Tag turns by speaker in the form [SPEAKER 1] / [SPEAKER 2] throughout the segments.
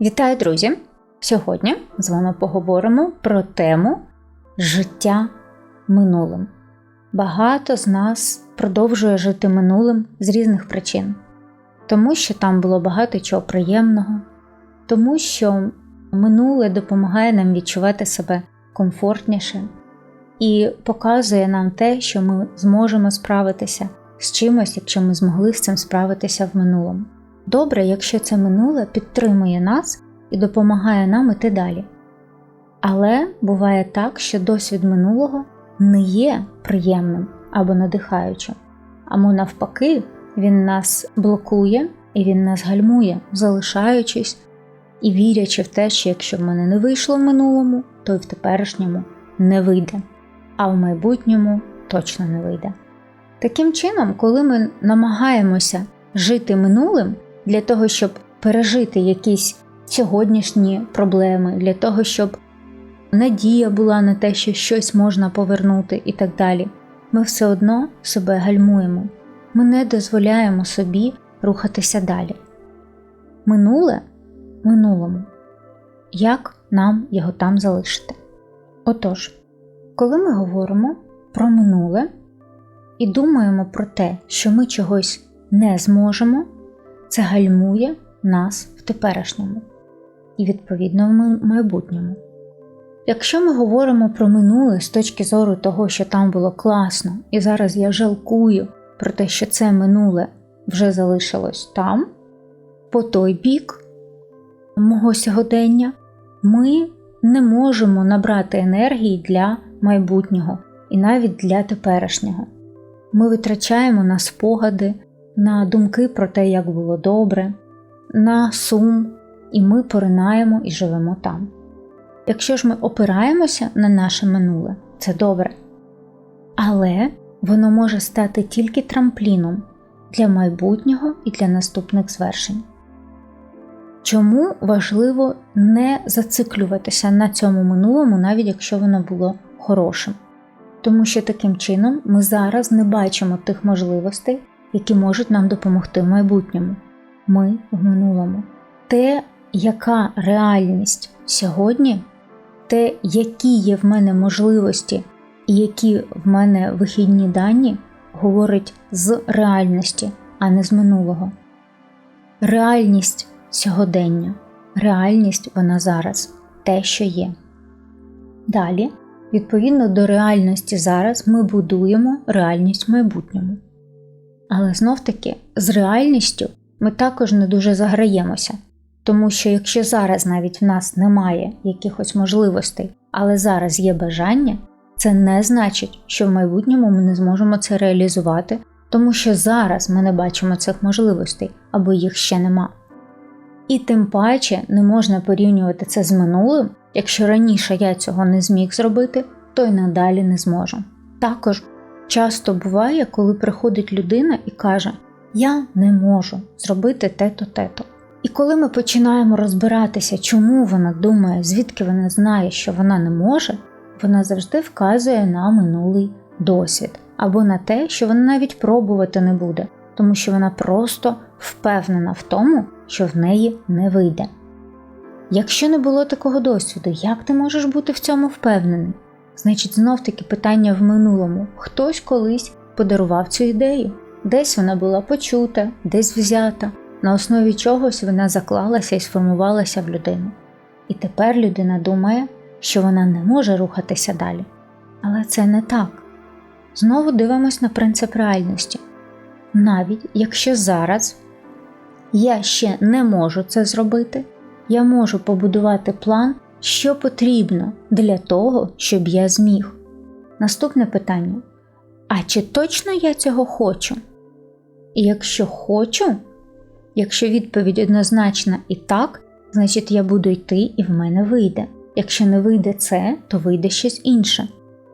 [SPEAKER 1] Вітаю, друзі! Сьогодні з вами поговоримо про тему життя минулим. Багато з нас продовжує жити минулим з різних причин, тому що там було багато чого приємного, тому що минуле допомагає нам відчувати себе комфортніше і показує нам те, що ми зможемо справитися з чимось, якщо ми змогли з цим справитися в минулому. Добре, якщо це минуле підтримує нас і допомагає нам іти далі. Але буває так, що досвід минулого не є приємним або надихаючим, або навпаки, він нас блокує і він нас гальмує, залишаючись і вірячи в те, що якщо в мене не вийшло в минулому, то й в теперішньому не вийде, а в майбутньому точно не вийде. Таким чином, коли ми намагаємося жити минулим для того, щоб пережити якісь сьогоднішні проблеми, для того, щоб надія була на те, що щось можна повернути і так далі, ми все одно себе гальмуємо, ми не дозволяємо собі рухатися далі. Минуле минулому. Як нам його там залишити? Отож, коли ми говоримо про минуле і думаємо про те, що ми чогось не зможемо, це гальмує нас в теперішньому і, відповідно, в майбутньому. Якщо ми говоримо про минуле з точки зору того, що там було класно, і зараз я жалкую про те, що це минуле вже залишилось там, по той бік мого сьогодення, ми не можемо набрати енергії для майбутнього і навіть для теперішнього. Ми витрачаємо на спогади, на думки про те, як було добре, на сум, і ми поринаємо і живемо там. Якщо ж ми опираємося на наше минуле, це добре. Але воно може стати тільки трампліном для майбутнього і для наступних звершень. Чому важливо не зациклюватися на цьому минулому, навіть якщо воно було хорошим? Тому що таким чином ми зараз не бачимо тих можливостей, які можуть нам допомогти в майбутньому. Ми в минулому. Те, яка реальність сьогодні, те, які є в мене можливості і які в мене вихідні дані, говорить з реальності, а не з минулого. Реальність сьогодення, реальність вона зараз, те, що є. Далі, відповідно до реальності зараз, ми будуємо реальність в майбутньому. Але знов таки, з реальністю ми також не дуже заграємося, тому що якщо зараз навіть в нас немає якихось можливостей, але зараз є бажання, це не значить, що в майбутньому ми не зможемо це реалізувати, тому що зараз ми не бачимо цих можливостей або їх ще нема. І тим паче не можна порівнювати це з минулим, якщо раніше я цього не зміг зробити, то й надалі не зможу. Також часто буває, коли приходить людина і каже: Я не можу зробити те-то, те-то. І коли ми починаємо розбиратися, чому вона думає, звідки вона знає, що вона не може, вона завжди вказує на минулий досвід або на те, що вона навіть пробувати не буде, тому що вона просто впевнена в тому, що в неї не вийде. Якщо не було такого досвіду, як ти можеш бути в цьому впевнений? Значить, знов таки питання в минулому: хтось колись подарував цю ідею, десь вона була почута, десь взята, на основі чогось вона заклалася і сформувалася в людину. І тепер людина думає, що вона не може рухатися далі. Але це не так. Знову дивимось на принцип реальності. Навіть якщо зараз я ще не можу це зробити, я можу побудувати план, що потрібно для того, щоб я зміг. Наступне питання: а чи точно я цього хочу? І якщо хочу, якщо відповідь однозначна і так, значить я буду йти і в мене вийде. Якщо не вийде це, то вийде щось інше.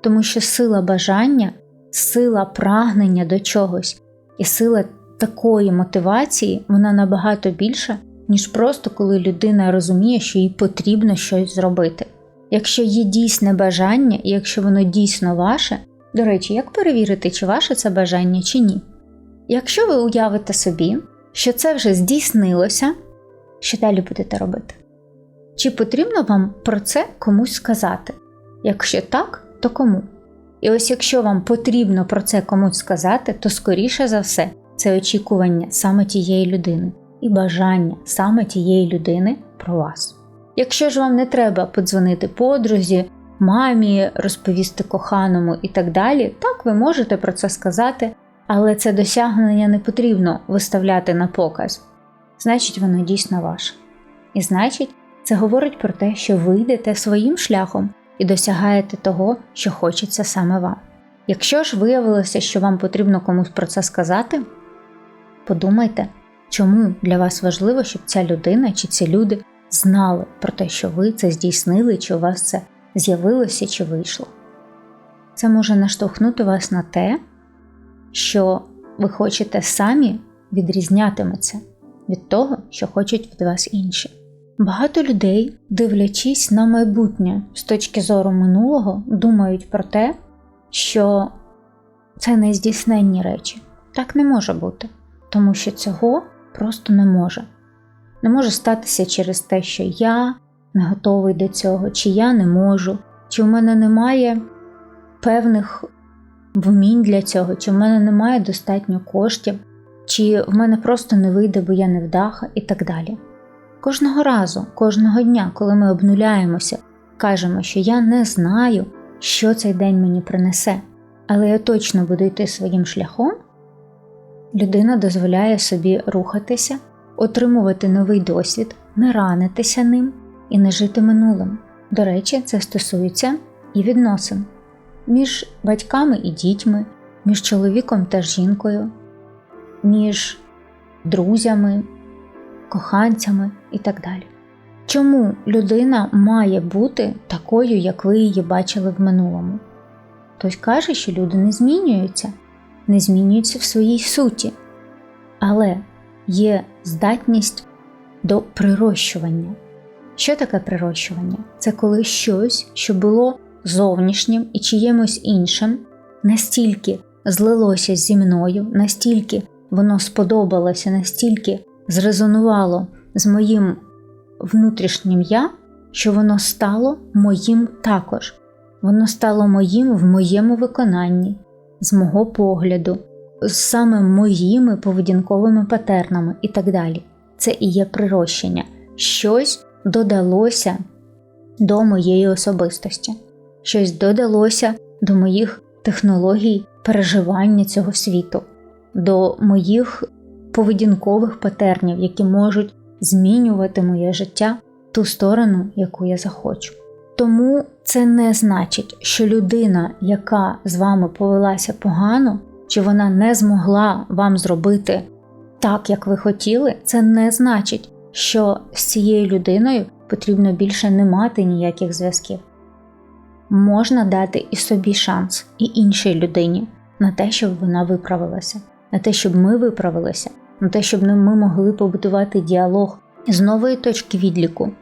[SPEAKER 1] Тому що сила бажання, сила прагнення до чогось і сила такої мотивації вона набагато більша, ніж просто коли людина розуміє, що їй потрібно щось зробити. Якщо є дійсне бажання, і якщо воно дійсно ваше, до речі, як перевірити, чи ваше це бажання, чи ні? Якщо ви уявите собі, що це вже здійснилося, що далі будете робити? Чи потрібно вам про це комусь сказати? Якщо так, то кому? І ось якщо вам потрібно про це комусь сказати, то скоріше за все це очікування саме тієї людини і бажання саме тієї людини про вас. Якщо ж вам не треба подзвонити подрузі, мамі, розповісти коханому і так далі, так ви можете про це сказати, але це досягнення не потрібно виставляти на показ. Значить, воно дійсно ваше. І значить, це говорить про те, що ви йдете своїм шляхом і досягаєте того, що хочеться саме вам. Якщо ж виявилося, що вам потрібно комусь про це сказати, подумайте, чому для вас важливо, щоб ця людина чи ці люди знали про те, що ви це здійснили, чи у вас це з'явилося чи вийшло. Це може наштовхнути вас на те, що ви хочете самі відрізнятиметься від того, що хочуть від вас інші. Багато людей, дивлячись на майбутнє з точки зору минулого, думають про те, що це нездійсненні речі. Так не може бути, тому що цього просто не може. Не може статися через те, що я не готовий до цього, чи я не можу, чи в мене немає певних вмінь для цього, чи в мене немає достатньо коштів, чи в мене просто не вийде, бо я не вдаха, і так далі. Кожного разу, кожного дня, коли ми обнуляємося, кажемо, що я не знаю, що цей день мені принесе, але я точно буду йти своїм шляхом, людина дозволяє собі рухатися, отримувати новий досвід, не ранитися ним і не жити минулим. До речі, це стосується і відносин між батьками і дітьми, між чоловіком та жінкою, між друзями, коханцями і так далі. Чому людина має бути такою, як ви її бачили в минулому? Хтось каже, що люди не змінюються, не змінюються в своїй суті, але є здатність до прирощування. Що таке прирощування? Це коли щось, що було зовнішнім і чиємусь іншим, настільки злилося зі мною, настільки воно сподобалося, настільки зрезонувало з моїм внутрішнім я, що воно стало моїм також. Воно стало моїм в моєму виконанні, з мого погляду, з саме моїми поведінковими патернами і так далі. Це і є прирощення. Щось додалося до моєї особистості, щось додалося до моїх технологій переживання цього світу, до моїх поведінкових патернів, які можуть змінювати моє життя ту сторону, яку я захочу. Тому це не значить, що людина, яка з вами повелася погано, чи вона не змогла вам зробити так, як ви хотіли, це не значить, що з цією людиною потрібно більше не мати ніяких зв'язків. Можна дати і собі шанс, і іншій людині на те, щоб вона виправилася, на те, щоб ми виправилися, на те, щоб ми могли побудувати діалог з нової точки відліку.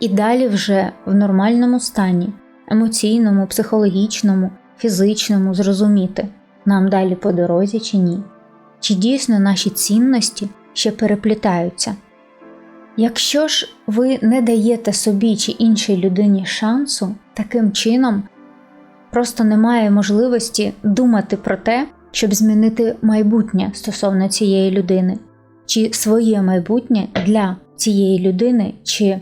[SPEAKER 1] І далі вже в нормальному стані, емоційному, психологічному, фізичному зрозуміти, нам далі по дорозі чи ні, чи дійсно наші цінності ще переплітаються. Якщо ж ви не даєте собі чи іншій людині шансу, таким чином просто немає можливості думати про те, щоб змінити майбутнє стосовно цієї людини, чи своє майбутнє для цієї людини, чи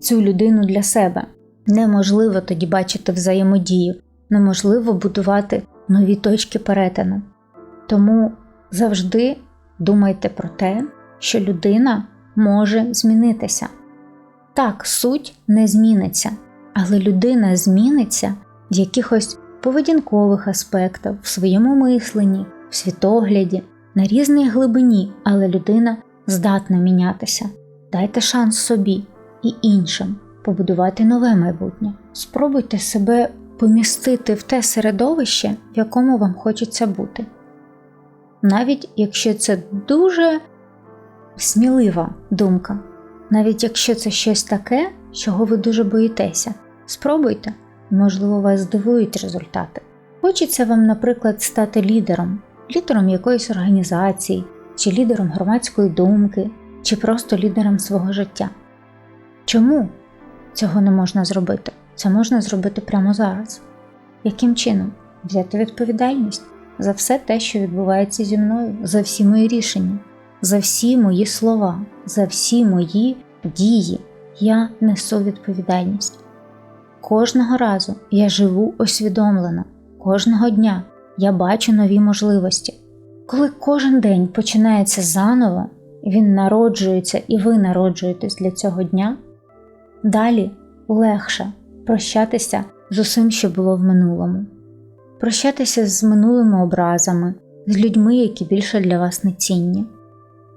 [SPEAKER 1] цю людину для себе. Неможливо тоді бачити взаємодію, неможливо будувати нові точки перетину. Тому завжди думайте про те, що людина може змінитися. Так, суть не зміниться, але людина зміниться в якихось поведінкових аспектах, в своєму мисленні, в світогляді, на різній глибині, але людина здатна мінятися. Дайте шанс собі і іншим побудувати нове майбутнє. Спробуйте себе помістити в те середовище, в якому вам хочеться бути. Навіть якщо це дуже смілива думка, навіть якщо це щось таке, чого ви дуже боїтеся, спробуйте, можливо, вас здивують результати. Хочеться вам, наприклад, стати лідером, лідером якоїсь організації, чи лідером громадської думки, чи просто лідером свого життя. Чому? цього не можна зробити. Це можна зробити прямо зараз. Яким чином? Взяти відповідальність за все те, що відбувається зі мною, за всі мої рішення, за всі мої слова, за всі мої дії. Я несу відповідальність. Кожного разу я живу усвідомлено, кожного дня я бачу нові можливості. Коли кожен день починається заново, він народжується і ви народжуєтесь для цього дня, далі легше прощатися з усім, що було в минулому, прощатися з минулими образами, з людьми, які більше для вас не цінні,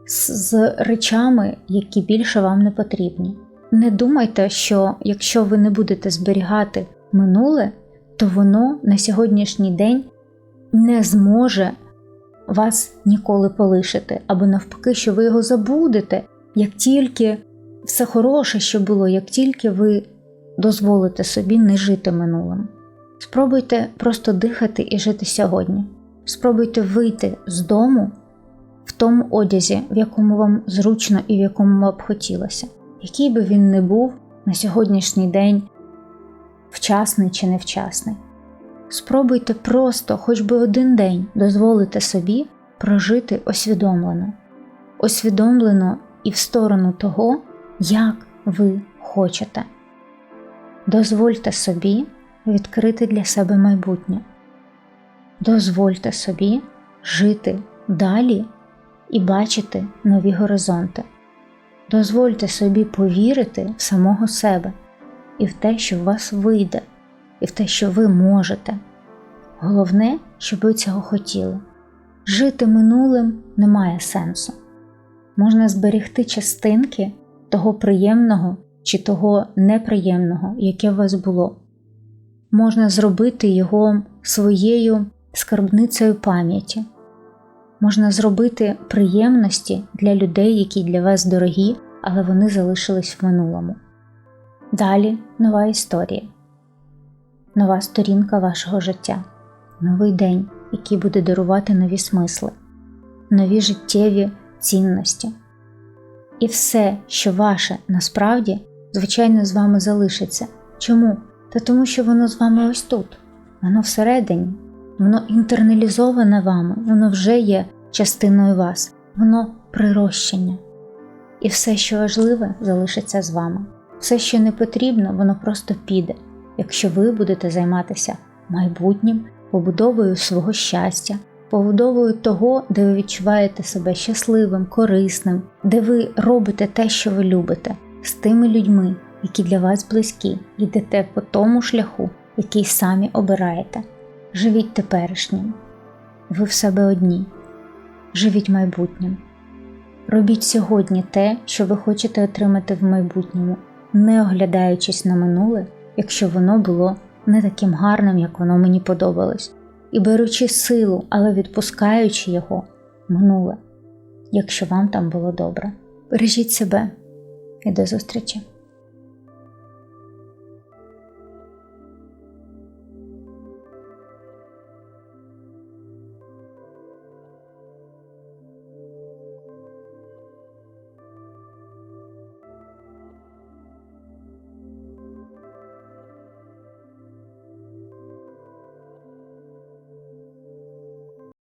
[SPEAKER 1] з речами, які більше вам не потрібні. Не думайте, що якщо ви не будете зберігати минуле, то воно на сьогоднішній день не зможе вас ніколи полишити, або навпаки, що ви його забудете, як тільки все хороше, що було, як тільки ви дозволите собі не жити минулим. Спробуйте просто дихати і жити сьогодні. Спробуйте вийти з дому в тому одязі, в якому вам зручно і в якому б хотілося, який би він не був на сьогоднішній день вчасний чи невчасний. Спробуйте просто, хоч би один день, дозволити собі прожити усвідомлено, усвідомлено і в сторону того, як ви хочете. Дозвольте собі відкрити для себе майбутнє. Дозвольте собі жити далі і бачити нові горизонти. Дозвольте собі повірити в самого себе і в те, що в вас вийде, і в те, що ви можете. Головне, щоб ви цього хотіли. Жити минулим немає сенсу. Можна зберегти частинки того приємного чи того неприємного, яке у вас було. Можна зробити його своєю скарбницею пам'яті. Можна зробити приємності для людей, які для вас дорогі, але вони залишились в минулому. Далі нова історія, нова сторінка вашого життя, новий день, який буде дарувати нові смисли, нові життєві цінності. І все, що ваше насправді, звичайно, з вами залишиться. Чому? Та тому, що воно з вами ось тут, воно всередині, воно інтерналізоване вами, воно вже є частиною вас, воно прирощення. І все, що важливе, залишиться з вами. Все, що не потрібно, воно просто піде, якщо ви будете займатися майбутнім, побудовою свого щастя, побудовою того, де ви відчуваєте себе щасливим, корисним, де ви робите те, що ви любите, з тими людьми, які для вас близькі, йдете по тому шляху, який самі обираєте. Живіть теперішнім. Ви в себе одні. Живіть майбутнім. Робіть сьогодні те, що ви хочете отримати в майбутньому, не оглядаючись на минуле, якщо воно було не таким гарним, як воно мені подобалось, і беручи силу, але відпускаючи його минуле, якщо вам там було добре. Бережіть себе і до зустрічі!